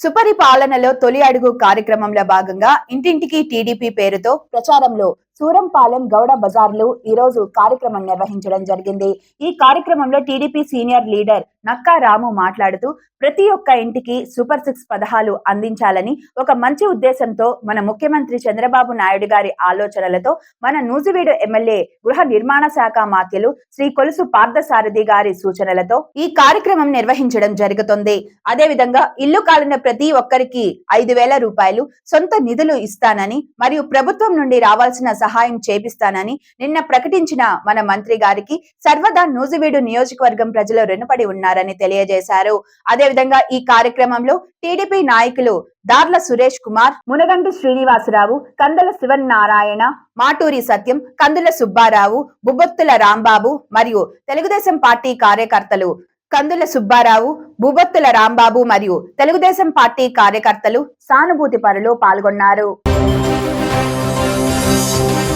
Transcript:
సుపరిపాలనలో తొలి అడుగు కార్యక్రమంలో భాగంగా ఇంటింటికి టీడీపీ పేరుతో ప్రచారంలో సూరంపాలెం గౌడ బజార్లు ఈ రోజు కార్యక్రమం నిర్వహించడం జరిగింది. ఈ కార్యక్రమంలో TDP senior leader Nakka Ramu మాట్లాడుతూ ప్రతి ఒక్క ఇంటికి సూపర్ సిక్స్ పదహాలు అందించాలని ఒక మంచి ఉద్దేశంతో మన ముఖ్యమంత్రి చంద్రబాబు నాయుడు గారి ఆలోచనలతో మన నూజివీడు ఎమ్మెల్యే గృహ నిర్మాణ శాఖ మాత్యలు శ్రీ కొలుసు పార్థసారథి గారి సూచనలతో ఈ కార్యక్రమం నిర్వహించడం జరుగుతుంది. అదేవిధంగా ఇల్లు కాలిన ప్రతి ఒక్కరికి ఐదు వేల రూపాయలు సొంత నిధులు ఇస్తానని మరియు ప్రభుత్వం నుండి రావాల్సిన సహాయం చేపిస్తానని నిన్న ప్రకటించిన మన మంత్రి గారికి సర్వదా నూజివీడు నియోజకవర్గం ప్రజలు రుణపడి ఉన్నారని తెలియజేశారు. అదేవిధంగా ఈ కార్యక్రమంలో టీడీపీ నాయకులు దార్ల సురేష్ కుమార్ మునగంటి శ్రీనివాసరావు కందల శివనారాయణ మాటూరి సత్యం కందుల సుబ్బారావు బుబ్బొత్తుల రాంబాబు మరియు తెలుగుదేశం పార్టీ కార్యకర్తలు కందుల సుబ్బారావు బుబ్బొత్తుల రాంబాబు మరియు తెలుగుదేశం పార్టీ కార్యకర్తలు సానుభూతి పరులు పాల్గొన్నారు. us.